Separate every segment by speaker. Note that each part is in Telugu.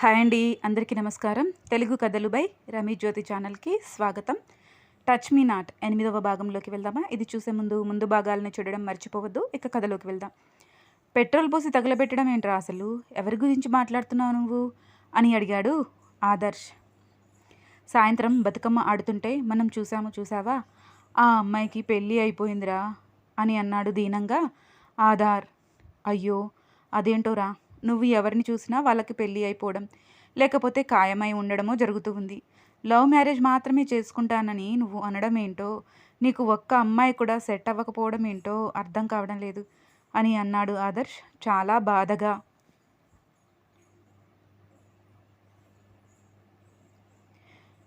Speaker 1: హాయ్ అండి అందరికీ నమస్కారం. తెలుగు కథలు బై రమీ జ్యోతి ఛానల్కి స్వాగతం. టచ్ మీ నాట్ ఎనిమిదవ భాగంలోకి వెళ్దామా? ఇది చూసే ముందు ముందు భాగాలను చూడడం మర్చిపోవద్దు ఇక కథలోకి వెళ్దాం. పెట్రోల్ పోసి తగలబెట్టడం ఏంట్రా అసలు? ఎవరి గురించి మాట్లాడుతున్నావు నువ్వు? అని అడిగాడు ఆదర్శ్. సాయంత్రం బతుకమ్మ ఆడుతుంటే మనం చూసాము చూసావా ఆ అమ్మాయికి పెళ్ళి అయిపోయిందిరా అని అన్నాడు దీనంగా ఆధార్. అయ్యో అదేంటోరా? నువ్వు ఎవరిని చూసినా వాళ్ళకి పెళ్ళి అయిపోవడం లేకపోతే ఖాయమై ఉండడమో జరుగుతూ ఉంది. లవ్ మ్యారేజ్ మాత్రమే చేసుకుంటానని నువ్వు అనడం ఏంటో నీకు ఒక్క అమ్మాయి కూడా సెట్ అవ్వకపోవడం ఏంటో అర్థం కావడం లేదు అని అన్నాడు ఆదర్శ్. చాలా బాధగా.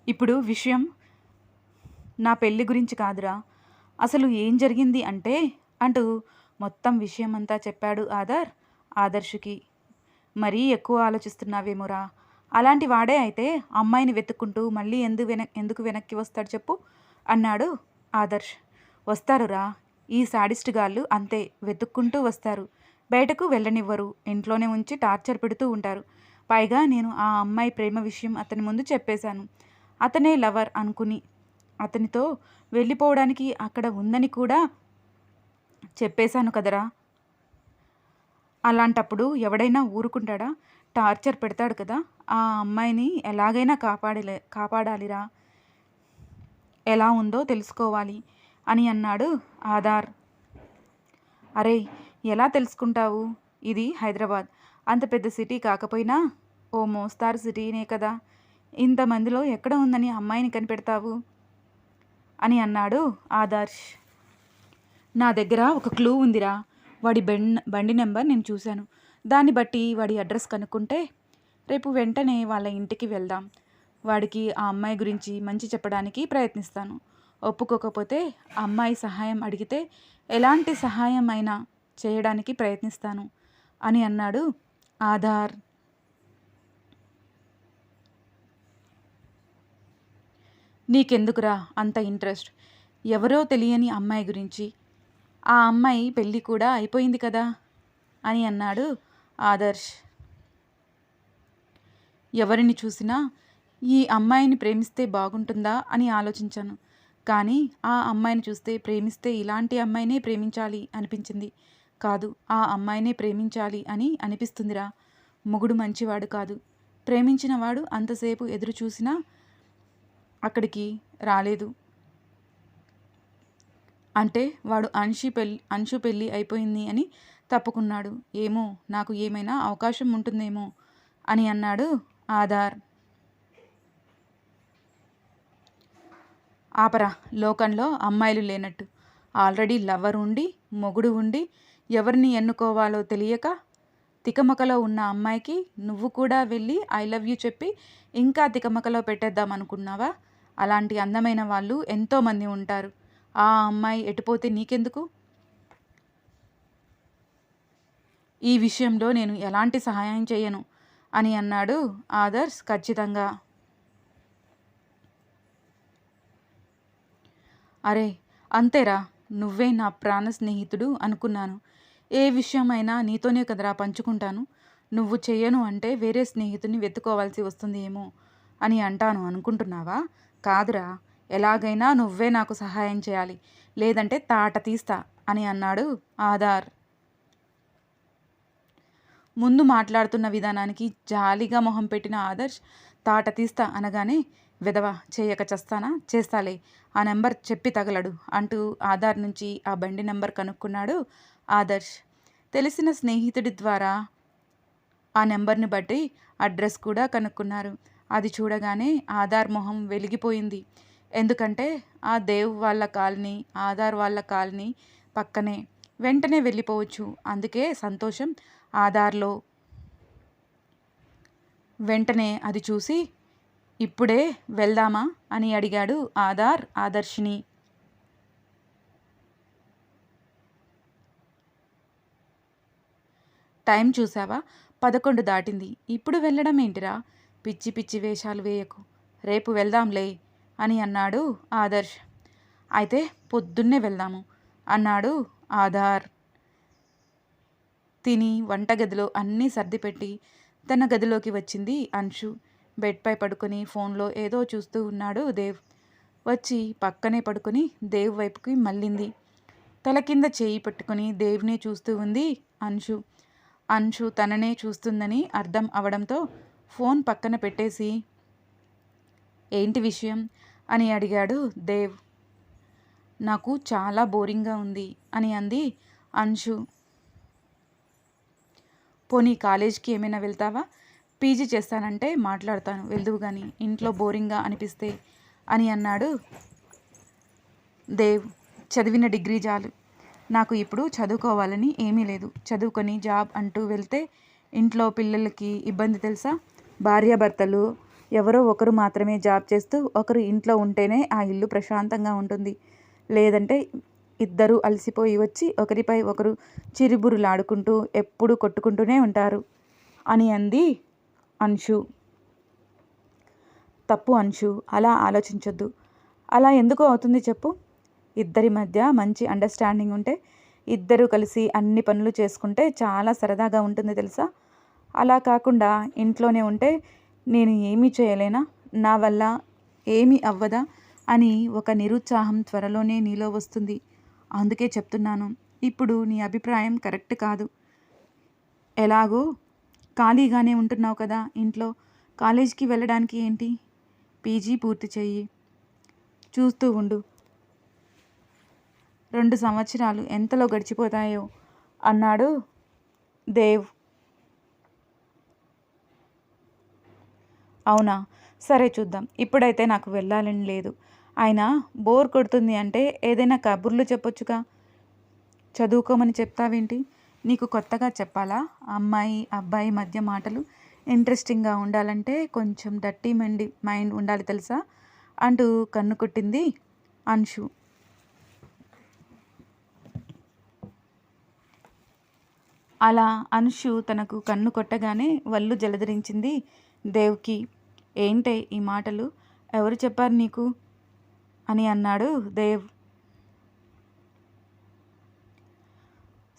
Speaker 1: ఇప్పుడు విషయం నా పెళ్ళి గురించి కాదురా. అసలు ఏం జరిగింది అంటే అంటూ మొత్తం విషయం అంతా చెప్పాడు ఆధార్ ఆదర్శుకి. మరీ ఎక్కువ ఆలోచిస్తున్నావేమోరా? అలాంటి వాడే అయితే అమ్మాయిని వెతుక్కుంటూ మళ్ళీ ఎందు వెన ఎందుకు వెనక్కి వస్తాడు చెప్పు? అన్నాడు ఆదర్శ్. వస్తారురా. ఈ సాడిస్ట్ గాళ్ళు అంతే వెతుక్కుంటూ వస్తారు. బయటకు వెళ్ళనివ్వరు. ఇంట్లోనే ఉంచి టార్చర్ పెడుతూ ఉంటారు. పైగా నేను ఆ అమ్మాయి ప్రేమ విషయం అతని ముందు చెప్పేశాను. అతనే లవర్ అనుకుని. అతనితో వెళ్ళిపోవడానికి అక్కడ ఉందని కూడా చెప్పేశాను కదరా. అలాంటప్పుడు ఎవడైనా ఊరుకుంటాడా? టార్చర్ పెడతాడు కదా. ఆ అమ్మాయిని ఎలాగైనా కాపాడలే కాపాడాలిరా. ఎలా ఉందో తెలుసుకోవాలి అని అన్నాడు ఆధార్. అరే ఎలా తెలుసుకుంటావు? ఇది హైదరాబాద్. అంత పెద్ద సిటీ కాకపోయినా ఓ మోస్తారు సిటీనే కదా. ఇంతమందిలో ఎక్కడ ఉందని అమ్మాయిని కనిపెడతావు? అని అన్నాడు ఆదర్శ్. నా దగ్గర ఒక క్లూ ఉందిరా. వాడి బెన్ బండి నెంబర్ నేను చూశాను. దాన్ని బట్టి వాడి అడ్రస్ కనుక్కుంటే రేపు వెంటనే వాళ్ళ ఇంటికి వెళ్దాం. వాడికి ఆ అమ్మాయి గురించి మంచి చెప్పడానికి ప్రయత్నిస్తాను. ఒప్పుకోకపోతే అమ్మాయి సహాయం అడిగితే ఎలాంటి సహాయం అయినా చేయడానికి ప్రయత్నిస్తాను అని అన్నాడు ఆధార్. నీకెందుకురా అంత ఇంట్రెస్ట్? ఎవరో తెలియని అమ్మాయి గురించి ఆ అమ్మాయి పెళ్ళి కూడా అయిపోయింది కదా? అని అన్నాడు ఆదర్శ్. ఎవరిని చూసినా ఈ అమ్మాయిని ప్రేమిస్తే బాగుంటుందా అని ఆలోచించాను. కానీ ఆ అమ్మాయిని చూస్తే ప్రేమిస్తే ఇలాంటి అమ్మాయినే ప్రేమించాలి అనిపించింది. కాదు ఆ అమ్మాయినే ప్రేమించాలి అని అనిపిస్తుందిరా. మొగుడు మంచివాడు కాదు. ప్రేమించిన వాడు అంతసేపు ఎదురు చూసినా అక్కడికి రాలేదు. అంటే వాడు అంశి పెళ్ళి అన్షు పెళ్ళి అయిపోయింది అని తప్పుకున్నాడు. ఏమో నాకు ఏమైనా అవకాశం ఉంటుందేమో అని అన్నాడు ఆధార్. ఆపరా లోకంలో అమ్మాయిలు లేనట్టు. ఆల్రెడీ లవర్ ఉండి మొగుడు ఉండి ఎవరిని ఎన్నుకోవాలో తెలియక తికమకలో ఉన్న అమ్మాయికి నువ్వు కూడా వెళ్ళి ఐ లవ్ యూ చెప్పి ఇంకా తికమకలో పెట్టేద్దాం అనుకున్నావా అలాంటి అందమైన వాళ్ళు ఎంతోమంది ఉంటారు. ఆ అమ్మాయి ఎటుపోతే నీకెందుకు? ఈ విషయంలో నేను ఎలాంటి సహాయం చేయను అని అన్నాడు ఆదర్శ్ ఖచ్చితంగా. అరే అంతేరా నువ్వే నా ప్రాణ స్నేహితుడు అనుకున్నాను. ఏ విషయమైనా నీతోనే కదరా పంచుకుంటాను. నువ్వు చేయను అంటే వేరే స్నేహితుని వెతుకోవాల్సి వస్తుంది ఏమో అని అంటాను అనుకుంటున్నావా? కాదురా. ఎలాగైనా నువ్వే నాకు సహాయం చేయాలి. లేదంటే తాట తీస్తా అని అన్నాడు ఆధార్. ముందు మాట్లాడుతున్న విధానానికి జాలిగా మొహం పెట్టిన ఆదర్శ్ తాట తీస్తా అనగానే విధవ చేయక చస్తానా? చేస్తాలే. ఆ నెంబర్ చెప్పి తగలడు అంటూ ఆధార్ నుంచి ఆ బండి నెంబర్ కనుక్కున్నాడు ఆదర్శ్. తెలిసిన స్నేహితుడి ద్వారా ఆ నెంబర్ని బట్టి అడ్రస్ కూడా కనుక్కున్నారు. అది చూడగానే ఆధార్ మొహం వెలిగిపోయింది. ఎందుకంటే ఆ దేవ్ వాళ్ళ కాలనీ ఆధార్ వాళ్ళ కాలనీ పక్కనే వెంటనే వెళ్ళిపోవచ్చు. అందుకే సంతోషం ఆధార్లో. వెంటనే అది చూసి ఇప్పుడే వెళ్దామా? అని అడిగాడు ఆధార్ ఆదర్శిని. టైం చూసావా పదకొండు దాటింది. ఇప్పుడు వెళ్ళడం ఏంటిరా పిచ్చి పిచ్చి వేషాలు వేయకు. రేపు వెళ్దాంలే. అని అన్నాడు ఆదర్శ్. అయితే పొద్దున్నే వెళ్దాము అన్నాడు ఆధార్. తిని వంటగదిలో అన్నీ సర్దిపెట్టి తన గదిలోకి వచ్చింది అంశు. బెడ్పై పడుకొని ఫోన్లో ఏదో చూస్తూ ఉన్నాడు దేవ్. వచ్చి పక్కనే పడుకొని దేవ్ వైపుకి మళ్ళింది. తల కింద చేయి పెట్టుకుని దేవ్ని చూస్తూ ఉంది అంశు. అంశు తననే చూస్తుందని అర్థం అవడంతో ఫోన్ పక్కన పెట్టేసి ఏంటి విషయం? అని అడిగాడు దేవ్. నాకు చాలా బోరింగ్గా ఉంది అని అంది అంశు. పోనీ కాలేజ్కి ఏమైనా వెళ్తావా? పీజీ చేస్తానంటే మాట్లాడతాను వెళ్దువు కానీ ఇంట్లో బోరింగ్గా అనిపిస్తే అని అన్నాడు దేవ్. చదివిన డిగ్రీ చాలు. నాకు ఇప్పుడు చదువుకోవాలని ఏమీ లేదు. చదువుకొని జాబ్ అంటూ వెళ్తే ఇంట్లో పిల్లలకి ఇబ్బంది తెలుసా? భార్యాభర్తలు ఎవరో ఒకరు మాత్రమే జాబ్ చేస్తూ ఒకరు ఇంట్లో ఉంటేనే ఆ ఇల్లు ప్రశాంతంగా ఉంటుంది. లేదంటే ఇద్దరు అలసిపోయి వచ్చి ఒకరిపై ఒకరు చిరుబురులాడుకుంటూ ఎప్పుడు కొట్టుకుంటూనే ఉంటారు. అని అంది అంశు. తప్పు అంశు అలా ఆలోచించొద్దు. అలా ఎందుకు అవుతుంది చెప్పు. ఇద్దరి మధ్య మంచి అండర్స్టాండింగ్ ఉంటే ఇద్దరు కలిసి అన్ని పనులు చేసుకుంటే చాలా సరదాగా ఉంటుంది తెలుసా? అలా కాకుండా ఇంట్లోనే ఉంటే నేను ఏమీ చేయలేనా? నా వల్ల ఏమీ అవ్వదా? అని ఒక నిరుత్సాహం త్వరలోనే నీలో వస్తుంది. అందుకే చెప్తున్నాను ఇప్పుడు నీ అభిప్రాయం కరెక్ట్ కాదు. ఎలాగో? ఖాళీగానే ఉంటున్నావు కదా ఇంట్లో. కాలేజీకి వెళ్ళడానికి ఏంటి? పీజీ పూర్తి చెయ్యి. చూస్తూ ఉండు. రెండు సంవత్సరాలు ఎంతలో గడిచిపోతాయో అన్నాడు దేవ్. అవునా? సరే చూద్దాం. ఇప్పుడైతే నాకు వెళ్ళాలని లేదు. ఆయన బోర్ కొడుతుంది అంటే ఏదైనా కబుర్లు చెప్పొచ్చుగా? చదువుకోమని చెప్తావేంటి? నీకు కొత్తగా చెప్పాలా? అమ్మాయి అబ్బాయి మధ్య మాటలు ఇంట్రెస్టింగ్గా ఉండాలంటే కొంచెం డట్టి మెండి మైండ్ ఉండాలి తెలుసా? అంటూ కన్ను కొట్టింది అంశు. అలా అంశు తనకు కన్ను కొట్టగానే వల్లు జలధరించింది దేవ్కి ఏంటే ఈ మాటలు? ఎవరు చెప్పారు నీకు? అని అన్నాడు దేవ్.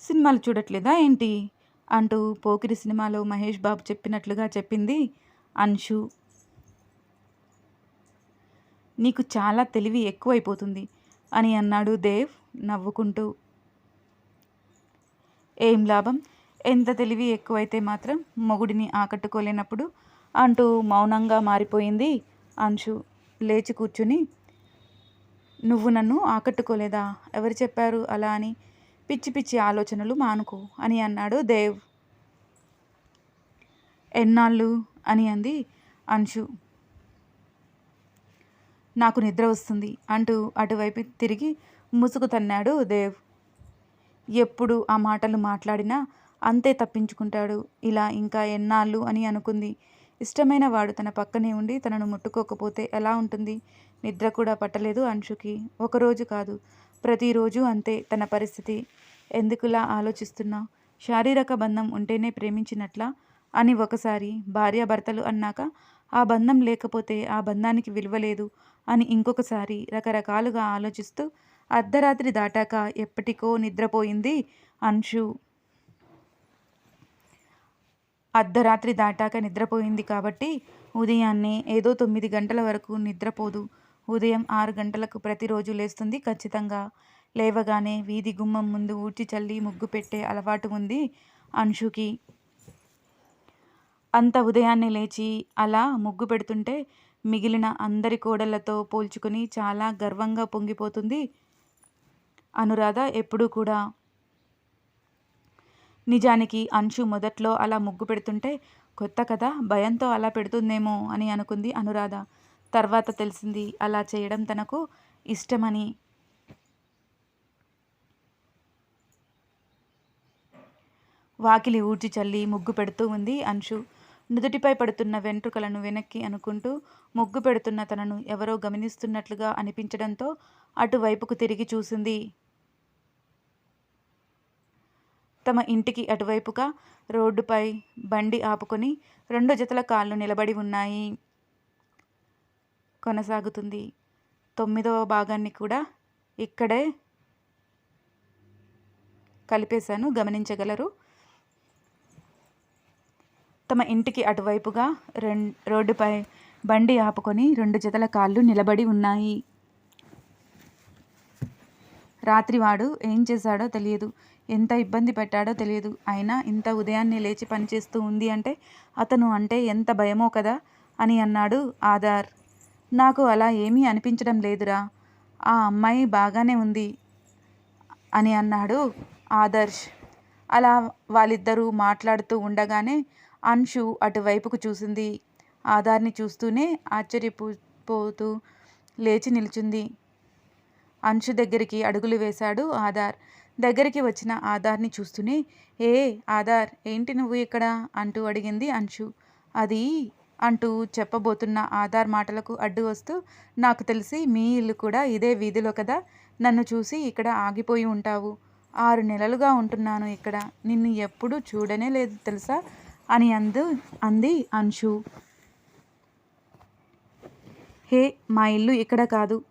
Speaker 1: సినిమాలు చూడట్లేదా ఏంటి? అంటూ పోకిరి సినిమాలో మహేష్ బాబు చెప్పినట్లుగా చెప్పింది అన్షు నీకు చాలా తెలివి ఎక్కువైపోతుంది అని అన్నాడు దేవ్ నవ్వుకుంటూ. ఏం లాభం? ఎంత తెలివి ఎక్కువైతే మాత్రం మొగుడిని ఆకట్టుకోలేనప్పుడు అంటూ మౌనంగా మారిపోయింది అంశు. లేచి కూర్చుని నువ్వు నన్ను ఆకట్టుకోలేదా? ఎవరు చెప్పారు అలా అని పిచ్చి పిచ్చి ఆలోచనలు మానుకో అని అన్నాడు దేవ్. ఎన్నాళ్ళు అని అంది అంశు. నాకు నిద్ర వస్తుంది అంటూ అటువైపు తిరిగి ముసుగు తన్నాడు దేవ్. ఎప్పుడు ఆ మాటలు మాట్లాడినా అంతే తప్పించుకుంటాడు. ఇలా ఇంకా ఎన్నాళ్ళు అని అనుకుంది ఇష్టమైన వాడు తన పక్కనే ఉండి తనను ముట్టుకోకపోతే ఎలా ఉంటుంది? నిద్ర కూడా పట్టలేదు అంశుకి. ఒకరోజు కాదు ప్రతిరోజు అంతే తన పరిస్థితి. ఎందుకులా ఆలోచిస్తున్నా? శారీరక బంధం ఉంటేనే ప్రేమించినట్లా? అని ఒకసారి భార్యాభర్తలు అన్నాక ఆ బంధం లేకపోతే ఆ బంధానికి విలువ లేదు అని ఇంకొకసారి రకరకాలుగా ఆలోచిస్తూ అర్ధరాత్రి దాటాక ఎప్పటికో నిద్రపోయింది అంశు. అర్ధరాత్రి దాటాక నిద్రపోయింది కాబట్టి ఉదయాన్నే ఏదో తొమ్మిది గంటల వరకు నిద్రపోదు. ఉదయం ఆరు గంటలకు ప్రతిరోజు లేస్తుంది ఖచ్చితంగా. లేవగానే వీధి గుమ్మం ముందు ఊడ్చి చల్లి ముగ్గు పెట్టే అలవాటు ఉంది అంశుకి. అంత ఉదయాన్నే లేచి అలా ముగ్గు పెడుతుంటే మిగిలిన అందరి కోడళ్ళతో పోల్చుకొని చాలా గర్వంగా పొంగిపోతుంది అనురాధ ఎప్పుడూ కూడా. నిజానికి అంశు మొదట్లో అలా ముగ్గు పెడుతుంటే కొత్త కథ భయంతో అలా పెడుతుందేమో అని అనుకుంది అనురాధ. తర్వాత తెలిసింది అలా చేయడం తనకు ఇష్టమని. వాకిలి ఊడ్చి చల్లి ముగ్గు పెడుతూ ఉంది అంశు. నుదుటిపై పడుతున్న వెంట్రుకలను వెనక్కి అనుకుంటూ ముగ్గు పెడుతున్న తనను ఎవరో గమనిస్తున్నట్లుగా అనిపించడంతో అటువైపుకు తిరిగి చూసింది తమ ఇంటికి అటువైపుగా రోడ్డుపై బండి ఆపుకొని రెండు జతల కాళ్ళు నిలబడి ఉన్నాయి. కొనసాగుతుంది. తొమ్మిదవ భాగాన్ని కూడా ఇక్కడే కలిపేశాను. గమనించగలరు. తమ ఇంటికి అటువైపుగా రెం రోడ్డుపై బండి ఆపుకొని రెండు జతల కాళ్ళు నిలబడి ఉన్నాయి. రాత్రి వాడు ఏం చేశాడో తెలియదు. ఎంత ఇబ్బంది పెట్టాడో తెలియదు. అయినా ఇంత ఉదయాన్నే లేచి పనిచేస్తూ ఉంది అంటే అతను అంటే ఎంత భయమో కదా అని అన్నాడు ఆధార్. నాకు అలా ఏమీ అనిపించడం లేదురా. ఆ అమ్మాయి బాగానే ఉంది అని అన్నాడు ఆదర్శ్. అలా వాళ్ళిద్దరూ మాట్లాడుతూ ఉండగానే అన్షు అటువైపుకు చూసింది. ఆధార్ని చూస్తూనే ఆశ్చర్యపోతూ లేచి నిల్చుంది. అంశు దగ్గరికి అడుగులు వేశాడు ఆధార్. దగ్గరికి వచ్చిన ఆధార్ని చూస్తూనే ఏ ఆధార్ ఏంటి నువ్వు ఇక్కడ? అంటూ అడిగింది అంశు. అది అంటూ చెప్పబోతున్న ఆధార్ మాటలకు అడ్డు వస్తూ నాకు తెలిసి మీ ఇల్లు కూడా ఇదే వీధిలో కదా? నన్ను చూసి ఇక్కడ ఆగిపోయి ఉంటావు. ఆరు నెలలుగా ఉంటున్నాను ఇక్కడ. నిన్ను ఎప్పుడూ చూడనే లేదు తెలుసా? అని అందు అంది అంశు. హే మా ఇల్లు ఇక్కడ కాదు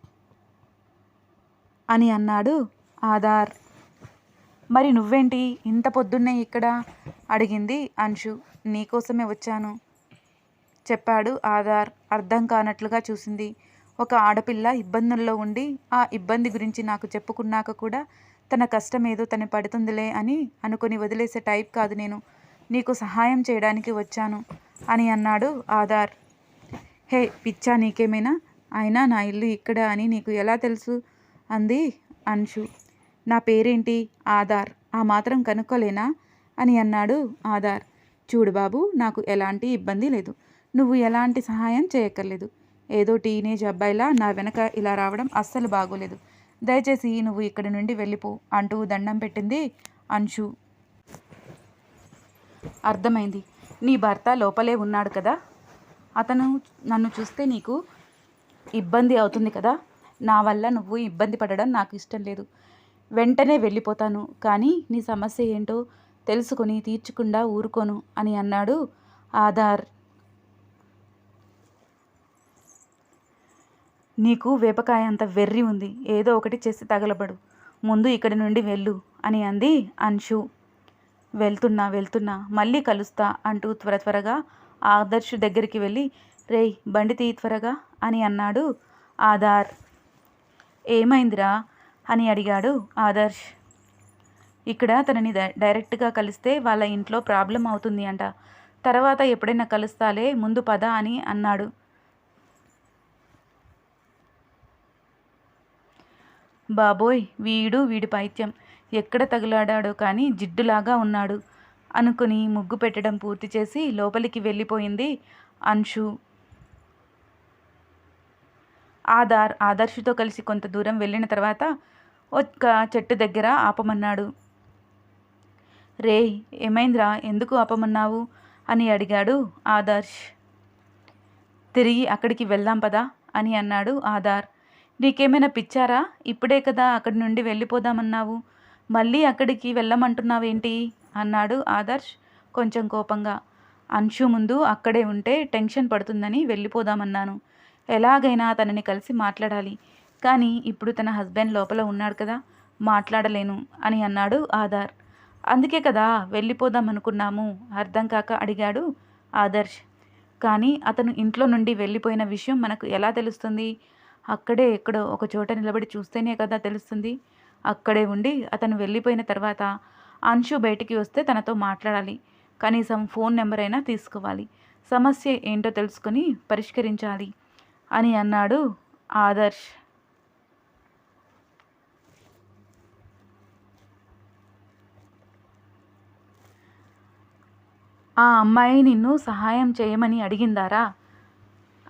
Speaker 1: అని అన్నాడు ఆధార్. మరి నువ్వేంటి ఇంత పొద్దున్నే ఇక్కడ? అడిగింది అంశు. నీకోసమే వచ్చాను. చెప్పాడు ఆధార్. అర్థం కానట్లుగా చూసింది. ఒక ఆడపిల్ల ఇబ్బందుల్లో ఉండి ఆ ఇబ్బంది గురించి నాకు చెప్పుకున్నాక కూడా తన కష్టం ఏదో తను పడుతుందిలే అని అనుకుని వదిలేసే టైప్ కాదు నేను. నీకు సహాయం చేయడానికి వచ్చాను అని అన్నాడు ఆధార్. హే పిచ్చా నీకేమైనా? అయినా నా ఇల్లు ఇక్కడ అని నీకు ఎలా తెలుసు? అంది అంశు. నా పేరేంటి? ఆధార్. ఆ మాత్రం కనుక్కోలేనా? అని అన్నాడు ఆధార్. చూడు బాబు నాకు ఎలాంటి ఇబ్బంది లేదు. నువ్వు ఎలాంటి సహాయం చేయక్కర్లేదు. ఏదో టీనేజ్ అబ్బాయిలా నా వెనక ఇలా రావడం అస్సలు బాగోలేదు. దయచేసి నువ్వు ఇక్కడి నుండి వెళ్ళిపో అంటూ దండం పెట్టింది అంశు. అర్థమైంది. నీ భర్త లోపలే ఉన్నాడు కదా? అతను నన్ను చూస్తే నీకు ఇబ్బంది అవుతుంది కదా? నా వల్ల నువ్వు ఇబ్బంది పడడం నాకు ఇష్టం లేదు. వెంటనే వెళ్ళిపోతాను. కానీ నీ సమస్య ఏంటో తెలుసుకొని తీర్చకుండా ఊరుకోను అని అన్నాడు ఆధార్. నీకు వేపకాయ అంత వెర్రి ఉంది. ఏదో ఒకటి చేసి తగలబడు. ముందు ఇక్కడి నుండి వెళ్ళు అని అంది అంశు. వెళ్తున్నా వెళ్తున్నా మళ్ళీ కలుస్తా అంటూ త్వర త్వరగా ఆదర్శ్ దగ్గరికి వెళ్ళి రేయ్ బండి తీ త్వరగా అని అన్నాడు ఆధార్. ఏమైందిరా? అని అడిగాడు ఆదర్శ్. ఇక్కడ తనని డైరెక్ట్గా కలిస్తే వాళ్ళ ఇంట్లో ప్రాబ్లం అవుతుంది అంట. తర్వాత ఎప్పుడైనా కలుస్తాలే ముందు పద అని అన్నాడు. బాబోయ్ వీడు వీడి పైత్యం. ఎక్కడ తగులాడాడో కానీ జిడ్డులాగా ఉన్నాడు. అనుకుని ముగ్గు పెట్టడం పూర్తి చేసి లోపలికి వెళ్ళిపోయింది అంశు. ఆధార్ ఆదర్శుతో కలిసి కొంత దూరం వెళ్ళిన తర్వాత ఒక చెట్టు దగ్గర ఆపమన్నాడు. రే ఏమైందిరా? ఎందుకు ఆపమన్నావు? అని అడిగాడు ఆదర్శ్. తిరిగి అక్కడికి వెళ్దాం పదా? అని అన్నాడు ఆధార్ నీకేమైనా పిచ్చారా? ఇప్పుడే కదా అక్కడి నుండి వెళ్ళిపోదామన్నావు. మళ్ళీ అక్కడికి వెళ్ళమంటున్నావేంటి? అన్నాడు ఆదర్శ్ కొంచెం కోపంగా. అంశు ముందు అక్కడే ఉంటే టెన్షన్ పడుతుందని వెళ్ళిపోదామన్నాను. ఎలాగైనా తనని కలిసి మాట్లాడాలి. కానీ ఇప్పుడు తన హస్బెండ్ లోపల ఉన్నాడు కదా మాట్లాడలేను అని అన్నాడు ఆధార్. అందుకే కదా వెళ్ళిపోదాం అనుకున్నాము అర్థం కాక అడిగాడు ఆదర్శ్. కానీ అతను ఇంట్లో నుండి వెళ్ళిపోయిన విషయం మనకు ఎలా తెలుస్తుంది? అక్కడే ఎక్కడో ఒక చోట నిలబడి చూస్తేనే కదా తెలుస్తుంది. అక్కడే ఉండి అతను వెళ్ళిపోయిన తర్వాత అంశు బయటికి వస్తే తనతో మాట్లాడాలి. కనీసం ఫోన్ నెంబర్ అయినా తీసుకోవాలి. సమస్య ఏంటో తెలుసుకొని పరిష్కరించాలి అని అన్నాడు ఆదర్శ్. ఆ అమ్మాయి నిన్ను సహాయం చేయమని అడిగిందారా?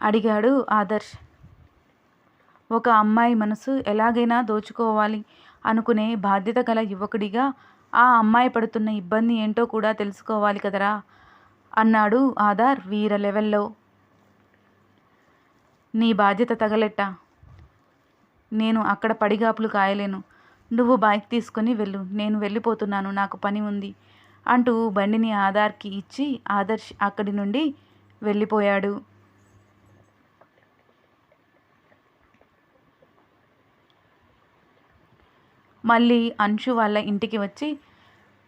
Speaker 1: అడిగాడు ఆదర్శ్. ఒక అమ్మాయి మనసు ఎలాగైనా దోచుకోవాలి అనుకునే బాధ్యత గల యువకుడిగా ఆ అమ్మాయి పడుతున్న ఇబ్బంది ఏంటో కూడా తెలుసుకోవాలి కదరా అన్నాడు ఆధార్ వీర లెవెల్లో. నీ బాధ్యత తగలెట్ట. నేను అక్కడ పడిగాపులు కాయలేను. నువ్వు బైక్ తీసుకొని వెళ్ళు. నేను వెళ్ళిపోతున్నాను. నాకు పని ఉంది. అంటూ బండిని ఆధార్కి ఇచ్చి ఆదర్శ్ అక్కడి నుండి వెళ్ళిపోయాడు. మళ్ళీ అంశు వాళ్ళ ఇంటికి వచ్చి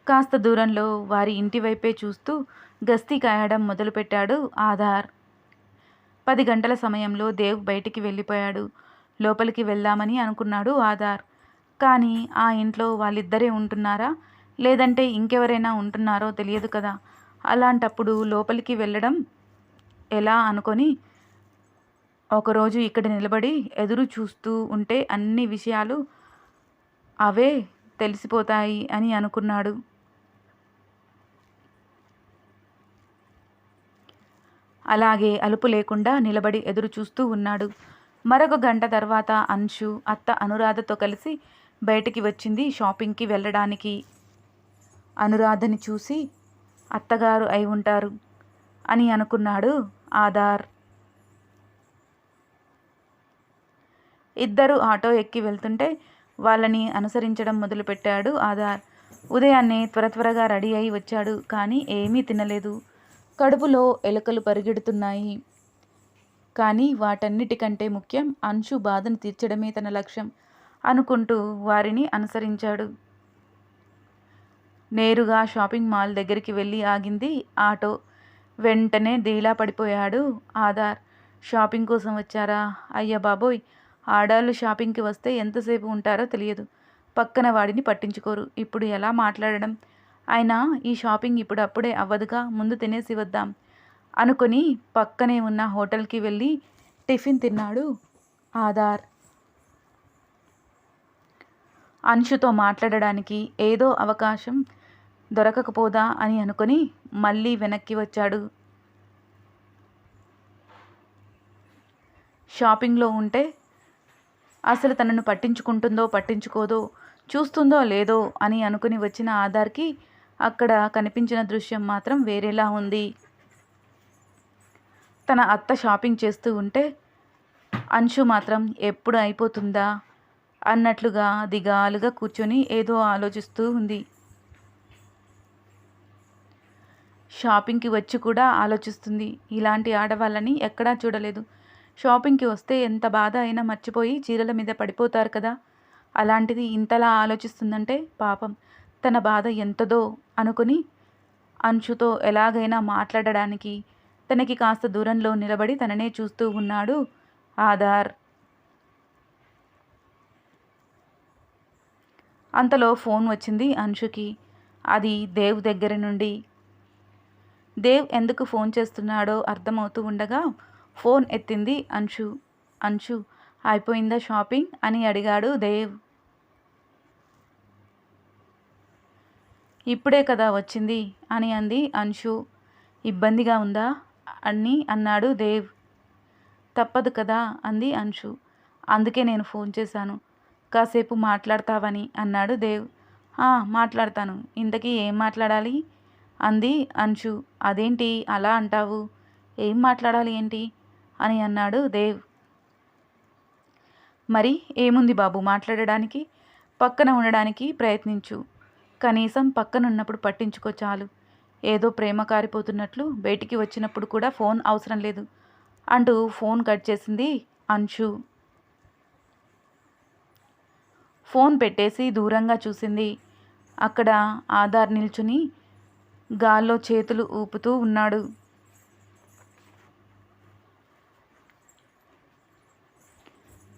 Speaker 1: కాస్త దూరంలో వారి ఇంటి వైపే చూస్తూ గస్తీ కాయడం మొదలుపెట్టాడు ఆధార్. పది గంటల సమయంలో దేవ్ బయటికి వెళ్ళిపోయాడు. లోపలికి వెళ్దామని అనుకున్నాడు ఆధార్. కానీ ఆ ఇంట్లో వాళ్ళిద్దరే ఉంటున్నారా? లేదంటే ఇంకెవరైనా ఉంటున్నారో తెలియదు కదా. అలాంటప్పుడు లోపలికి వెళ్ళడం ఎలా అనుకొని ఒకరోజు ఇక్కడ నిలబడి ఎదురు చూస్తూ ఉంటే అన్ని విషయాలు అవే తెలిసిపోతాయి అని అనుకున్నాడు. అలాగే అలుపు లేకుండా నిలబడి ఎదురు చూస్తూ ఉన్నాడు. మరొక గంట తర్వాత అంశు అత్త అనురాధతో కలిసి బయటికి వచ్చింది షాపింగ్కి వెళ్ళడానికి. అనురాధని చూసి అత్తగారు అయి ఉంటారు అని అనుకున్నాడు ఆధార్. ఇద్దరు ఆటో ఎక్కి వెళ్తుంటే వాళ్ళని అనుసరించడం మొదలుపెట్టాడు ఆధార్. ఉదయాన్నే త్వర త్వరగా రెడీ అయి వచ్చాడు కానీ ఏమీ తినలేదు. కడుపులో ఎలుకలు పరిగెడుతున్నాయి. కానీ వాటన్నిటికంటే ముఖ్యం అంశు బాధను తీర్చడమే తన లక్ష్యం అనుకుంటూ వారిని అనుసరించాడు. నేరుగా షాపింగ్ మాల్ దగ్గరికి వెళ్ళి ఆగింది ఆటో. వెంటనే డీలా పడిపోయాడు ఆధార్. షాపింగ్ కోసం వచ్చారా? అయ్య బాబోయ్! ఆడాళ్ళు షాపింగ్కి వస్తే ఎంతసేపు ఉంటారో తెలియదు. పక్కన వాడిని పట్టించుకోరు. ఇప్పుడు ఎలా మాట్లాడడం? అయినా ఈ షాపింగ్ ఇప్పుడు అప్పుడే అవ్వదుగా ముందు తినేసి వద్దాం. అనుకొని పక్కనే ఉన్న హోటల్కి వెళ్ళి టిఫిన్ తిన్నాడు ఆధార్. అంశుతో మాట్లాడడానికి ఏదో అవకాశం దొరకకపోదా అని అనుకొని మళ్ళీ వెనక్కి వచ్చాడు. షాపింగ్లో ఉంటే అసలు తనను పట్టించుకుంటుందో పట్టించుకోదో చూస్తుందో లేదో అని అనుకుని వచ్చిన ఆధార్కి అక్కడ కనిపించిన దృశ్యం మాత్రం వేరేలా ఉంది. తన అత్త షాపింగ్ చేస్తూ ఉంటే అంశు మాత్రం ఎప్పుడు అయిపోతుందా? అన్నట్లుగా దిగాలుగా కూర్చొని ఏదో ఆలోచిస్తూ ఉంది. షాపింగ్కి వచ్చి కూడా ఆలోచిస్తుంది. ఇలాంటి ఆడవాళ్ళని ఎక్కడా చూడలేదు. షాపింగ్కి వస్తే ఎంత బాధ అయినా మర్చిపోయి చీరల మీద పడిపోతారు కదా. అలాంటిది ఇంతలా ఆలోచిస్తుందంటే పాపం. తన బాధ ఎంతదో అనుకుని అంశుతో ఎలాగైనా మాట్లాడడానికి తనకి కాస్త దూరంలో నిలబడి తననే చూస్తూ ఉన్నాడు ఆధార్. అంతలో ఫోన్ వచ్చింది అంశుకి. అది దేవ్ దగ్గర నుండి దేవ్ ఎందుకు ఫోన్ చేస్తున్నాడో అర్థమవుతూ ఉండగా ఫోన్ ఎత్తింది అంశు అంశు అయిపోయిందా షాపింగ్? అని అడిగాడు దేవ్. ఇప్పుడే కదా వచ్చింది అని అంది అంశు. ఇబ్బందిగా ఉందా? అని అన్నాడు దేవ్. తప్పదు కదా అంది అంశు. అందుకే నేను ఫోన్ చేశాను. కాసేపు మాట్లాడతావని అన్నాడు దేవ్. మాట్లాడతాను. ఇంతకీ ఏం మాట్లాడాలి? అంది అంశు. అదేంటి అలా అంటావు? ఏం మాట్లాడాలి ఏంటి? అని అన్నాడు దేవ్. మరి ఏముంది బాబు మాట్లాడడానికి? పక్కన ఉండడానికి ప్రయత్నించు. కనీసం పక్కనున్నప్పుడు పట్టించుకో చాలు. ఏదో ప్రేమ కారిపోతున్నట్లు బయటికి వచ్చినప్పుడు కూడా ఫోన్ అవసరం లేదు అంటూ ఫోన్ కట్ చేసింది అంశు. ఫోన్ పెట్టేసి దూరంగా చూసింది. అక్కడ ఆధార్ నిల్చుని గాల్లో చేతులు ఊపుతూ ఉన్నాడు.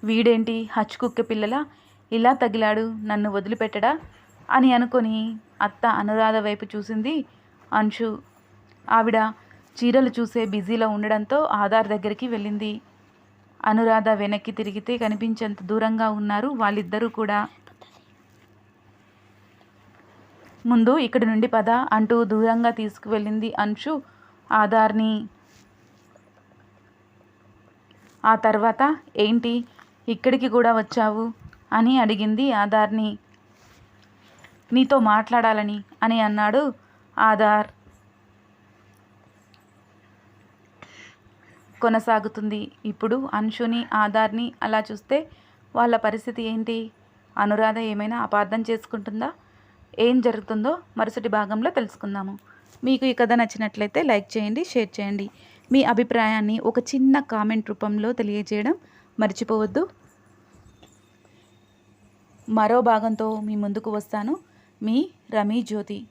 Speaker 1: వీడేంటి? హచ్చుకుక్క పిల్లల? ఇలా తగిలాడు నన్ను వదిలిపెట్టడా? అని అనుకొని అత్త అనురాధ వైపు చూసింది అంశు. ఆవిడ చీరలు చూసే బిజీలో ఉండడంతో ఆధార్ దగ్గరికి వెళ్ళింది. అనురాధ వెనక్కి తిరిగితే కనిపించేంత దూరంగా ఉన్నారు వాళ్ళిద్దరూ కూడా. ముందు ఇక్కడి నుండి పద అంటూ దూరంగా తీసుకువెళ్ళింది అంశు. ఆధార్ని. ఆ తర్వాత ఏంటి? ఇక్కడికి కూడా వచ్చావు? అని అడిగింది ఆధార్ని. నీతో మాట్లాడాలని అని అన్నాడు ఆధార్. కొనసాగుతుంది. ఇప్పుడు అంశుని ఆధార్ని అలా చూస్తే వాళ్ళ పరిస్థితి ఏంటి? అనురాధ ఏమైనా అపార్థం చేసుకుంటుందా? ఏం జరుగుతుందో మరుసటి భాగంలో తెలుసుకుందాము. మీకు ఈ కథ నచ్చినట్లయితే లైక్ చేయండి షేర్ చేయండి. మీ అభిప్రాయాన్ని ఒక చిన్న కామెంట్ రూపంలో తెలియజేయడం మర్చిపోవద్దు. మరో భాగంతో మీ ముందుకు వస్తాను. మీ రమీ జ్యోతి.